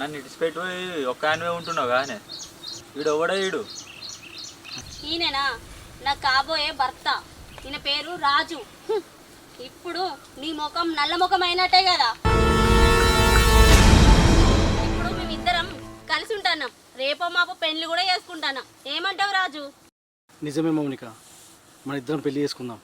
నన్ను ఇడిచిపెట్టి పోయి ఒక్క ఆయనవే ఉంటున్నావు కానీ. వీడు ఎవడే వీడు ఈయననా? నా కాబోయే భర్త. ఈయన పేరు రాజు. హ్మ్. ఇప్పుడు నీ ముఖం నల్ల ముఖం అయినట్టే కదా. ఇప్పుడు మేమిద్దరం కలిసి ఉంటాన్నాం. రేపో మాపో పెళ్ళి కూడా చేసుకుంటాన్నాం. ఏమంటావు రాజు? నిజమే మౌనిక. మన ఇద్దరం పెళ్ళి చేసుకుందాం.